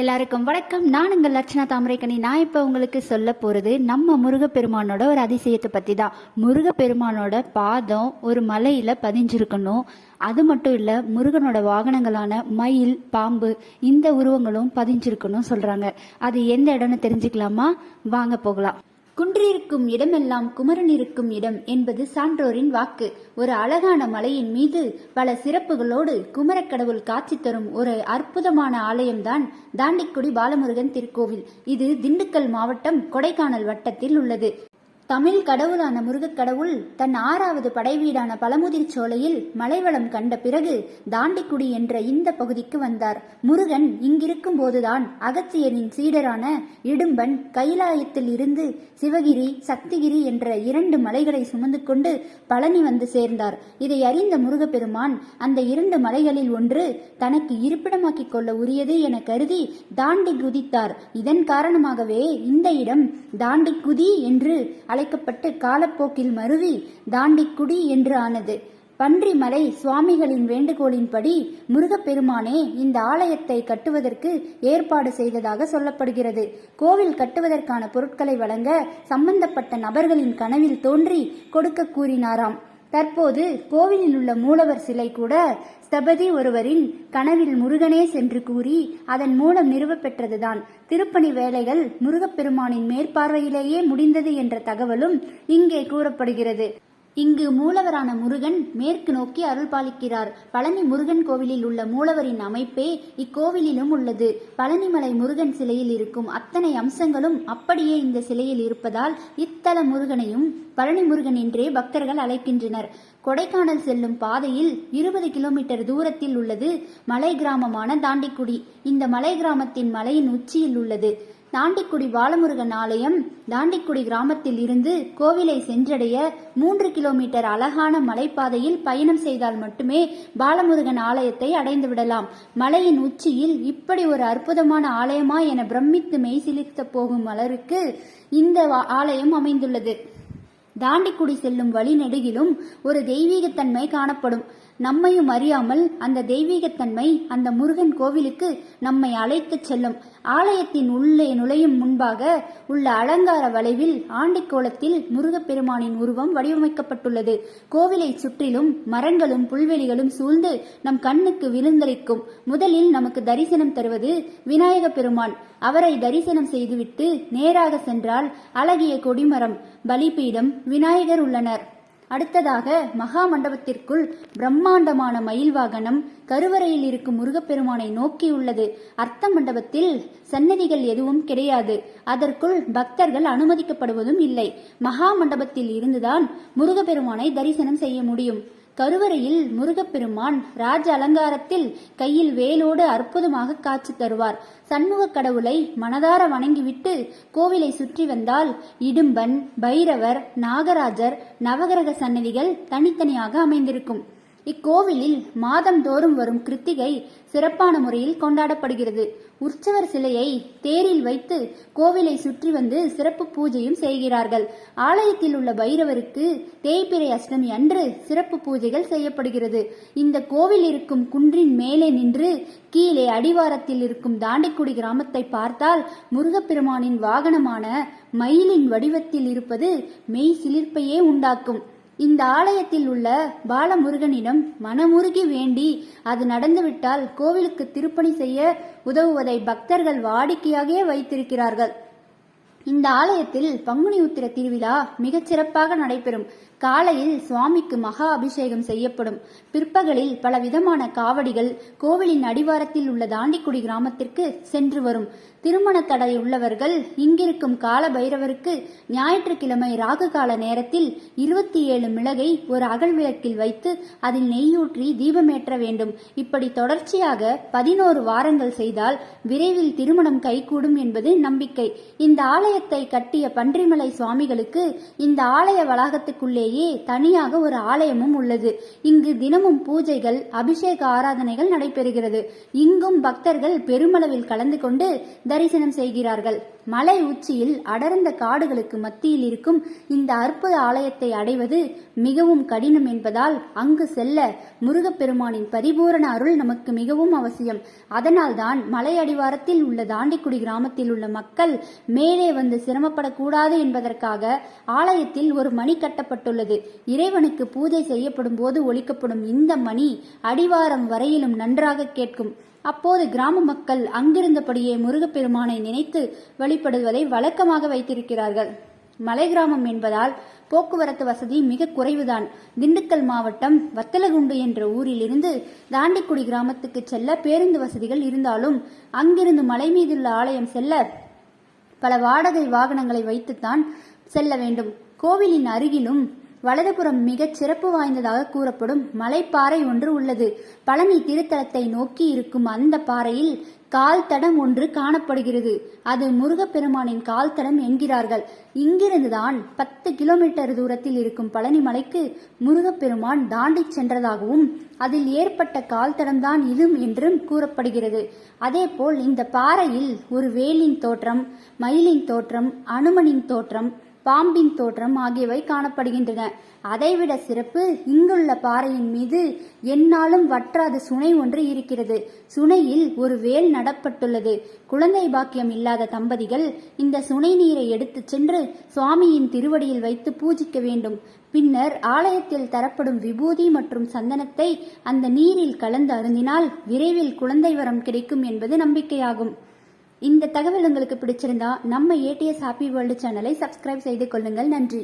எல்லாருக்கும் வணக்கம். நான் உங்கள் லட்சணா தாமரைக்கணி நான் இப்போ உங்களுக்கு சொல்ல போகிறது நம்ம முருகப்பெருமானோட ஒரு அதிசயத்தை பற்றி தான் முருகப்பெருமானோட பாதம் ஒரு மலையில் பதிஞ்சிருக்கணும். அது மட்டும் இல்லை முருகனோட வாகனங்களான மயில் பாம்பு இந்த உருவங்களும் பதிஞ்சிருக்கணும் சொல்கிறாங்க அது எந்த இடம்னு தெரிஞ்சுக்கலாமா? வாங்க போகலாம். குன்றிருக்கும் இடமெல்லாம் குமரன் இருக்கும் இடம் என்பது சான்றோரின் வாக்கு. ஒரு அழகான மலையின் மீது பல சிறப்புகளோடு குமரக்கடவுள் காட்சி தரும் ஒரு அற்புதமான ஆலயம்தான் தாண்டிக்குடி பாலமுருகன் திருக்கோவில். இது திண்டுக்கல் மாவட்டம் கொடைக்கானல் வட்டத்தில் உள்ளது. தமிழ் கடவுளான முருகக் கடவுள் தன் ஆறாவது படைவீடான பழமுதிர் சோலையில் மலைவளம் கண்ட பிறகு தாண்டிக்குடி என்ற இந்த பகுதிக்கு வந்தார். முருகன் இங்கிருக்கும் போதுதான் அகத்தியரின் சீடரான இடும்பன் கைலாயத்தில் இருந்து சிவகிரி சக்திகிரி என்ற இரண்டு மலைகளை சுமந்து கொண்டு பழனி வந்து சேர்ந்தார். இதை அறிந்த முருகப்பெருமான் அந்த இரண்டு மலைகளில் ஒன்று தனக்கு இருப்பிடமாக்கிக் கொள்ள உரியது என கருதி தாண்டி குதித்தார். இதன் காரணமாகவே இந்த இடம் தாண்டிக்குதி என்று அழைக்கப்பட்டு காலப்போக்கில் மருவி தாண்டிக்குடி என்று ஆனது. பன்றிமலை சுவாமிகளின் வேண்டுகோளின்படி முருகப்பெருமானே இந்த ஆலயத்தை கட்டுவதற்கு ஏற்பாடு செய்ததாக சொல்லப்படுகிறது. கோவில் கட்டுவதற்கான பொருட்களை வழங்க சம்பந்தப்பட்ட நபர்களின் கனவில் தோன்றி கொடுக்க கூறினாராம். தற்போது கோவிலில் உள்ள மூலவர் சிலை கூட ஸ்தபதி ஒருவரின் கனவில் முருகனே சென்று கூறி அதன் மூலம் நிறுவப்பெற்றதுதான். திருப்பணி வேலைகள் முருகப்பெருமானின் மேற்பார்வையிலேயே முடிந்தது என்ற தகவலும் இங்கே கூறப்படுகிறது. இங்கு மூலவரான முருகன் மேற்கு நோக்கி அருள் பாலிக்கிறார் பழனி முருகன் கோவிலில் உள்ள மூலவரின் அமைப்பே இக்கோவிலிலும் உள்ளது. பழனிமலை முருகன் சிலையில் இருக்கும் அத்தனை அம்சங்களும் அப்படியே இந்த சிலையில் இருப்பதால் இத்தல முருகனையும் பழனி முருகன் என்றே பக்தர்கள் அழைக்கின்றனர். கொடைக்கானல் செல்லும் பாதையில் இருபது கிலோமீட்டர் தூரத்தில் உள்ளது மலை கிராமமான தாண்டிக்குடி. இந்த மலை கிராமத்தின் மலையின் உச்சியில் உள்ளது. தாண்டிக்குடி பாலமுருகன் ஆலயம் தாண்டிக்குடி கிராமத்தில் இருந்து கோவிலை சென்றடைய மூன்று கிலோமீட்டர் அழகான மலைப்பாதையில் பயணம் செய்தால் மட்டுமே பாலமுருகன் ஆலயத்தை அடைந்து விடலாம். மலையின் உச்சியில் இப்படி ஒரு அற்புதமான ஆலயமா என பிரமித்து மெய்சிலிர்த்த போகும் மலருக்கு இந்த வா- ஆலயம் அமைந்துள்ளது. தாண்டிக்குடி செல்லும் வழி நெடுகிலும் ஒரு தெய்வீகத்தன்மை காணப்படும். நம்மையும் அறியாமல் அந்த தெய்வீகத்தன்மை அந்த முருகன் கோவிலுக்கு நம்மை அழைத்துச் செல்லும். ஆலயத்தின் உள்ளே நுழையும் முன்பாக உள்ள அலங்கார வளைவில் ஆண்டிக்கோலத்தில் முருகப்பெருமானின் உருவம் வடிவமைக்கப்பட்டுள்ளது. கோவிலை சுற்றிலும் மரங்களும் புல்வெளிகளும் சூழ்ந்து நம் கண்ணுக்கு விருந்தளிக்கும். முதலில் நமக்கு தரிசனம் தருவது விநாயக பெருமான். அவரை தரிசனம் செய்துவிட்டு நேராக சென்றால் அழகிய கொடிமரம் பலிபீடம் விநாயகர் உள்ளனர். அடுத்ததாக மகா மண்டபத்திற்குள் பிரம்மாண்டமான மயில் வாகனம் கருவறையில் இருக்கும் முருகப்பெருமானை நோக்கியுள்ளது. அர்த்த மண்டபத்தில் சன்னதிகள் எதுவும் கிடையாது. அதற்குள் பக்தர்கள் அனுமதிக்கப்படுவதும் இல்லை. மகா மண்டபத்தில் இருந்துதான் முருகப்பெருமானை தரிசனம் செய்ய முடியும். கருவறையில் முருகப்பெருமான் ராஜ அலங்காரத்தில் கையில் வேலோடு அற்புதமாக காட்சி தருவார். சண்முக கடவுளை மனதார வணங்கிவிட்டு கோவிலை சுற்றி வந்தால் இடும்பன் பைரவர் நாகராஜர் நவகிரக சன்னதிகள் தனித்தனியாக அமைந்திருக்கும். இக்கோவிலில் மாதந்தோறும் வரும் கிருத்திகை சிறப்பான முறையில் கொண்டாடப்படுகிறது. உற்சவர் சிலையை தேரில் வைத்து கோவிலை சுற்றி வந்து சிறப்பு பூஜையும் செய்கிறார்கள். ஆலயத்தில் உள்ள பைரவருக்கு தேய்பிறை அஷ்டமி அன்று சிறப்பு பூஜைகள் செய்யப்படுகிறது. இந்த கோவில் இருக்கும் குன்றின் மேலே நின்று கீழே அடிவாரத்தில் இருக்கும் தாண்டிக்குடி கிராமத்தை பார்த்தால் முருகப்பெருமானின் வாகனமான மயிலின் வடிவத்தில் இருப்பது மெய் சிலிர்ப்பையே உண்டாக்கும். இந்த ஆலயத்தில் உள்ள பாலமுருகனிடம் மனமுருகி வேண்டி அது நடந்துவிட்டால் கோவிலுக்கு திருப்பணி செய்ய உதவுவதை பக்தர்கள் வாடிக்கையாகவே வைத்திருக்கிறார்கள். இந்த ஆலயத்தில் பங்குனி உத்திர திருவிழா மிகச் சிறப்பாக நடைபெறும். காலையில் சுவாமிக்கு மகா அபிஷேகம் செய்யப்படும். பிற்பகலில் பல விதமான காவடிகள் கோவிலின் அடிவாரத்தில் உள்ள தாண்டிக்குடி கிராமத்திற்கு சென்று வரும். திருமண தடை உள்ளவர்கள் இங்கிருக்கும் கால பைரவருக்கு ஞாயிற்றுக்கிழமை ராகு கால நேரத்தில் இருபத்தி ஏழு மிளகை ஒரு அகல் விளக்கில் வைத்து அதில் நெய்யூற்றி தீபமேற்ற வேண்டும். இப்படி தொடர்ச்சியாக பதினோரு வாரங்கள் செய்தால் விரைவில் திருமணம் கைகூடும் என்பது நம்பிக்கை. இந்த ஆலயத்தை கட்டிய பன்றிமலை சுவாமிகளுக்கு இந்த ஆலய வளாகத்துக்குள்ளே கிராமத்திலேயே தனியாக ஒரு ஆலயமும் உள்ளது. இங்கு தினமும் பூஜைகள் அபிஷேக ஆராதனைகள் நடைபெறுகிறது. இங்கும் பக்தர்கள் பெருமளவில் கலந்து கொண்டு தரிசனம் செய்கிறார்கள். மலை உச்சியில் அடர்ந்த காடுகளுக்கு மத்தியில் இருக்கும் இந்த அற்புத ஆலயத்தை அடைவது மிகவும் கடினம் என்பதால் அங்கு செல்ல முருகப்பெருமானின் பரிபூரண அருள் நமக்கு மிகவும் அவசியம். அதனால்தான் மலை அடிவாரத்தில் உள்ள தாண்டிக்குடி கிராமத்தில் உள்ள மக்கள் மேலே வந்து சிரமப்படக்கூடாது என்பதற்காக ஆலயத்தில் ஒரு மணி கட்டப்பட்டுள்ளது இறைவனுக்கு பூஜை செய்யப்படும் போது ஒழிக்கப்படும் இந்த மணி அடிவாரம் வரையிலும் நன்றாக கேட்கும். அப்போது கிராம மக்கள் அங்கிருந்தபடியே முருகப்பெருமானை நினைத்து வழிபடுவதை வழக்கமாக வைத்திருக்கிறார்கள். மலை கிராமம் என்பதால் போக்குவரத்து வசதி மிக குறைவுதான். திண்டுக்கல் மாவட்டம் வத்தலகுண்டு என்ற ஊரிலிருந்து தாண்டிக்குடி கிராமத்துக்கு செல்ல பேருந்து வசதிகள் இருந்தாலும் அங்கிருந்து மலை மீதுள்ள ஆலயம் செல்ல பல வாடகை வாகனங்களை வைத்துத்தான் செல்ல வேண்டும். கோவிலின் அருகிலும் வலதுபுறம் மிகச் சிறப்பு வாய்ந்ததாக கூறப்படும் மலைப்பாறை ஒன்று உள்ளது. பழனி திருத்தலத்தை நோக்கி இருக்கும் அந்த பாறையில் கால் தடம் ஒன்று காணப்படுகிறது. அது முருகப்பெருமானின் கால் தடம் என்கிறார்கள். இங்கிருந்துதான் பத்து கிலோமீட்டர் தூரத்தில் இருக்கும் பழனி மலைக்கு முருகப்பெருமான் தாண்டிச் சென்றதாகவும் அதில் ஏற்பட்ட கால் தடம்தான் இது என்றும் கூறப்படுகிறது. அதேபோல் இந்த பாறையில் ஒரு வேலின் தோற்றம் மயிலின் தோற்றம் அனுமனின் தோற்றம் பாம்பின் தோற்றம் ஆகியவை காணப்படுகின்றன. அதைவிட சிறப்பு இங்குள்ள பாறையின் மீது என்னாலும் வற்றாத சுனை ஒன்று இருக்கிறது. சுனையில் ஒரு வேல் நடப்பட்டுள்ளது. குழந்தை பாக்கியம் இல்லாத தம்பதிகள் இந்த சுனை நீரை எடுத்துச் சென்று சுவாமியின் திருவடியில் வைத்து பூஜிக்க வேண்டும். பின்னர் ஆலயத்தில் தரப்படும் விபூதி மற்றும் சந்தனத்தை அந்த நீரில் கலந்து அருந்தினால் விரைவில் குழந்தை வரம் கிடைக்கும் என்பது நம்பிக்கையாகும். இந்த தகவல் உங்களுக்கு பிடிச்சிருந்தா நம்ம ஏடிஎஸ் ஹாப்பி வேர்ல்டு சேனலை சப்ஸ்கிரைப் செய்து கொள்ளுங்கள். நன்றி.